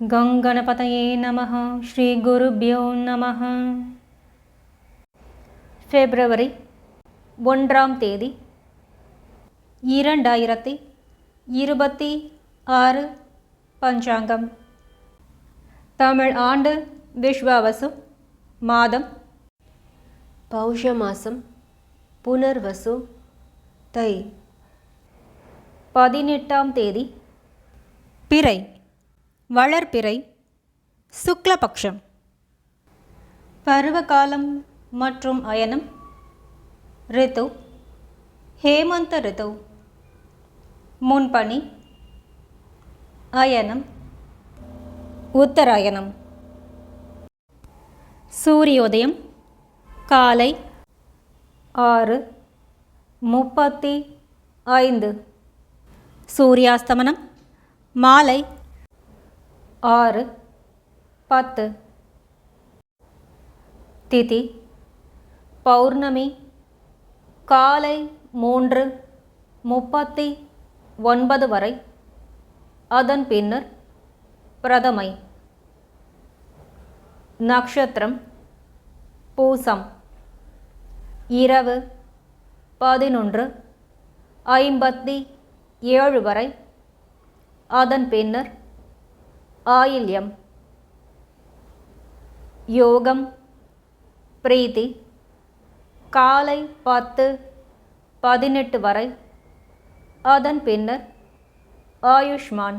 கங்கணபதயே நம ஸ்ரீ குருபியோ நம பிப்ரவரி ஒன்றாம் தேதி இரண்டாயிரத்தி இருபத்தி ஆறு பஞ்சாங்கம். தமிழ் ஆண்டு விஸ்வாவசு மாதம். பௌஷ மாசம் புனர்வசு தை. பதினெட்டாம் தேதி பிறை. வளர்பிறை சுக்லபக்ஷம். பருவகாலம் மற்றும் அயனம் ரித்து ஹேமந்த ரித்து. முன்பனி அயனம் உத்தராயணம். சூரியோதயம் காலை ஆறு முப்பத்தி ஐந்து. சூரியாஸ்தமனம் மாலை ஆறு பத்து. திதி பௌர்ணமி காலை மூன்று முப்பத்தி ஒன்பது வரை. அதன் பின்னர் பிரதமை. நக்ஷத்திரம் பூசம். இரவு பதினொன்று ஐம்பத்தி ஏழு வரை. அதன் பின்னர் ஆயில்யம் யோகம் பிரீத்தி காலை பத்து பதினெட்டு வரை அதன் பின்னர் ஆயுஷ்மான்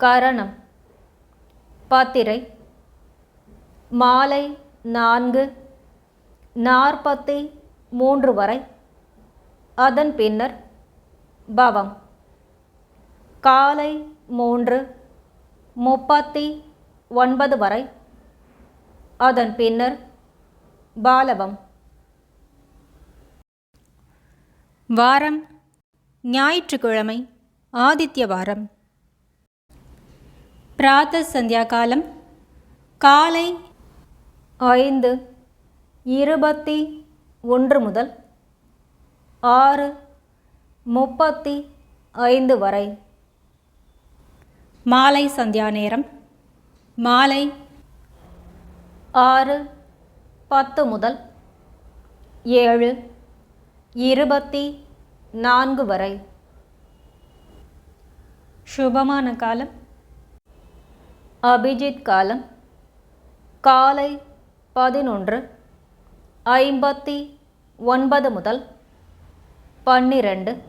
கரணம் பத்திரை மாலை நான்கு நாற்பத்தி மூன்று வரை அதன் பின்னர் பவம் காலை மூன்று முப்பத்தி ஒன்பது வரை. அதன் பின்னர் பாலவம். வாரம் ஞாயிற்றுக்கிழமை ஆதித்ய வாரம். பிராத்த சந்தியா காலம் காலை ஐந்து இருபத்தி ஒன்று முதல் ஆறு முப்பத்தி ஐந்து வரை. மாலை சந்தியா நேரம். மாலை ஆறு பத்து முதல் ஏழு இருபத்தி நான்கு வரை. சுபமான காலம். அபிஜித் காலம். காலை பதினொன்று ஐம்பத்தி ஒன்பது முதல் பன்னிரண்டு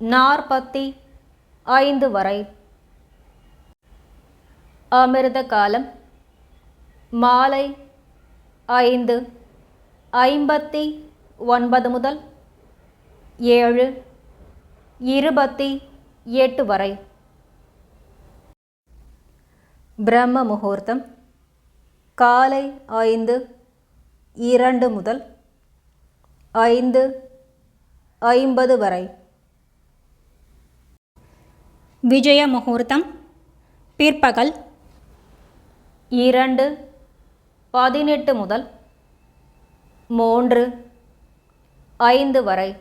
நாற்பத்தி ஐந்து வரை. அமிர்த காலம் மாலை ஐந்து ஐம்பத்தி ஒன்பது முதல் ஏழு இருபத்தி எட்டு வரை. பிரம்ம முகூர்த்தம் காலை ஐந்து இரண்டு முதல் ஐந்து ஐம்பது வரை. விஜய முகூர்த்தம் பிற்பகல் இரண்டு பதினெட்டு முதல் மூன்று ஐந்து வரை.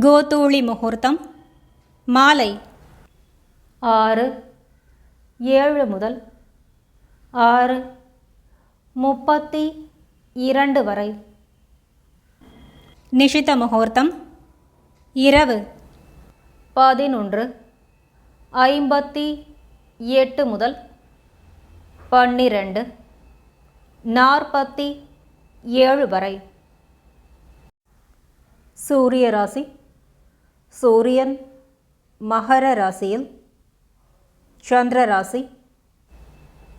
கோதூளி முகூர்த்தம் மாலை. ஆறு ஏழு முதல் ஆறு முப்பத்தி இரண்டு வரை. நிஷித முகூர்த்தம் இரவு. பதினொன்று ஐம்பத்தி எட்டு முதல் பன்னிரண்டு. நாற்பத்தி ஏழு வரை. சூரிய ராசி. சூரியன் மகர ராசியில். சந்திர ராசி.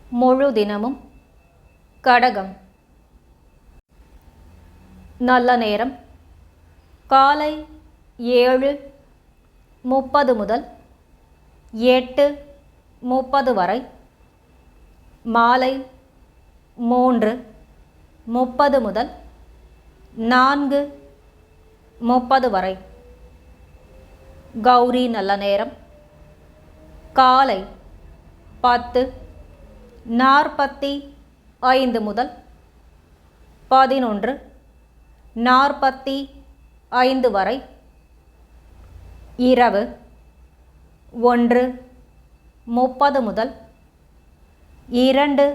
முழு தினமும் கடகம். நல்ல நேரம். காலை ஏழு முப்பது முதல் எட்டு முப்பது வரை. மாலை மூன்று முப்பது முதல் நான்கு முப்பது வரை. கௌரி நல்ல நேரம். காலை பத்து நாற்பத்தி ஐந்து முதல் பதினொன்று நாற்பத்தி ஐந்து வரை. இரவு ஒன்று முப்பது முதல் இரண்டு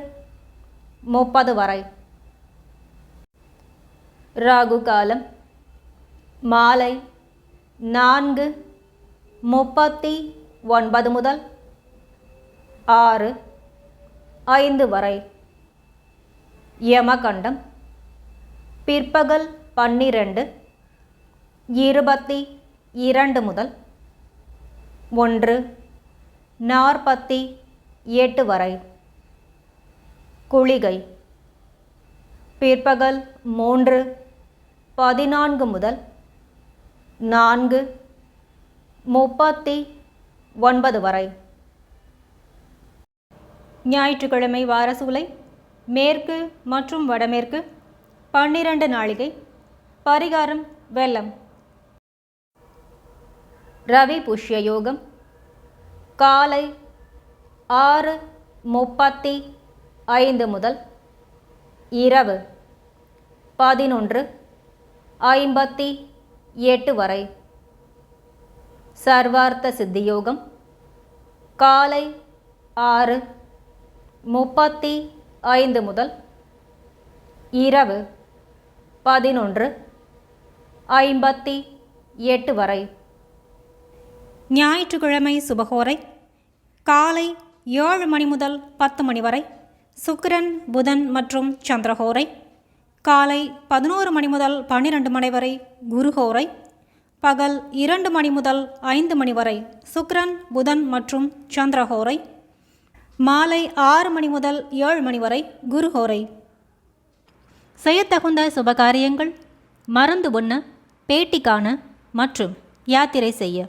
முப்பது வரை. ராகு காலம் மாலை நான்கு முப்பத்தி ஒன்பது முதல் ஆறு ஐந்து வரை. யமகண்டம் பிற்பகல் பன்னிரண்டு இருபத்தி இரண்டு முதல் ஒன்று நாற்பத்தி எட்டு வரை. குளிகை பிற்பகல் மூன்று பதினான்கு முதல் நான்கு முப்பத்தி ஒன்பது வரை. ஞாயிற்றுக்கிழமை வாரசூலை மேற்கு மற்றும் வடமேற்கு பன்னிரண்டு நாளிகை பரிகாரம் வெள்ளம் ரவி புஷ்ய யோகம். காலை ஆறு முப்பத்தி ஐந்து முதல் இரவு பதினொன்று ஐம்பத்தி எட்டு வரை. சர்வார்த்த சித்தியோகம் காலை ஆறு முப்பத்தி ஐந்து முதல் இரவு பதினொன்று ஐம்பத்தி எட்டு வரை. ஞாயிற்றுக்கிழமை சுபகோரை காலை ஏழு மணி முதல் பத்து மணி வரை. சுக்கிரன் புதன் மற்றும் சந்திரஹோரை. காலை பதினோரு மணி முதல் பன்னிரண்டு மணி வரை குருஹோரை. பகல் இரண்டு மணி முதல் ஐந்து மணி வரை சுக்கிரன் புதன் மற்றும் சந்திரஹோரை. மாலை ஆறு மணி முதல் ஏழு மணி வரை குருஹோரை. செய்யத்தகுந்த சுபகாரியங்கள் மருந்து உண்ண பேட்டி காண மற்றும் யாத்திரை செய்ய.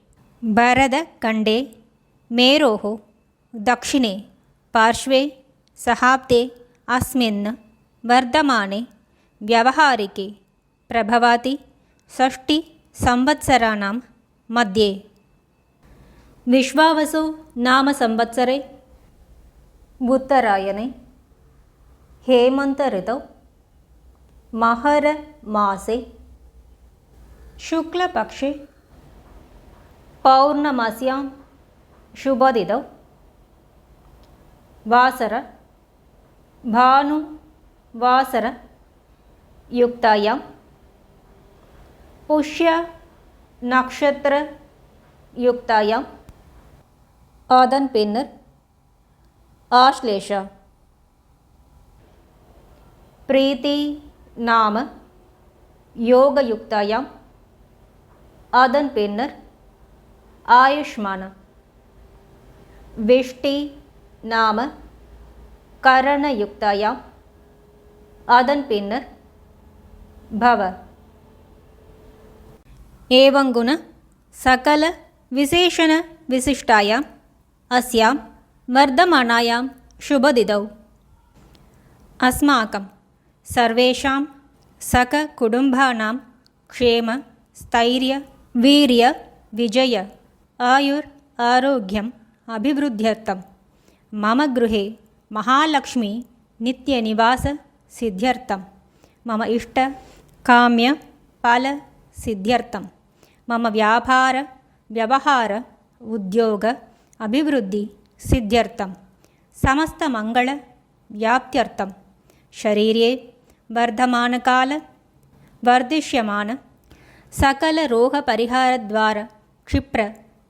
भरतखण्डे मेरोः दक्षिणे पार्श्वे सहाब्दे अस्मिन् वर्धमाने व्यवहारिके प्रभवाति षष्टिसंवत्सराणां मध्ये विश्वावसु नाम संवत्सरे उत्तरायणे हेमन्तऋतौ महरमासे शुक्लपक्षे పౌర్ణమాస్యాం శుభదిదౌ వాసర భాను వాసర యుక్తాయాం పుష్య நக்ஷத்திர யுக்தாயாம் அதன் பின்னர் ஆஷ்லேஷா பிரீத்தி நாம யோக யுக்தாயாம் அதன் பின்னர் ஆயுஷ்மான விஷ்டி நாம கரணயுக்தாயாம் அதன் பின்னர் பவ एवङ्गुण सकलविशेषणविशिष्टायाम् अस्यां वर्धमानायां शुभदिदौ अस्माकं सर्वेषां सककुटुम्बानां क्षेम स्थैर्य वीर्य विजय आयुर् आरोग्यम् अभिवृद्ध्यर्थं मम गृहे महालक्ष्मी नित्यनिवाससिद्ध्यर्थं मम इष्टकाम्यफलसिद्ध्यर्थं मम व्यापार व्यवहार उद्योग अभिवृद्धिसिद्ध्यर्थं समस्तमङ्गलव्याप्त्यर्थं शरीरे वर्धमानकाल वर्धिष्यमान सकलरोगपरिहारद्वारा क्षिप्र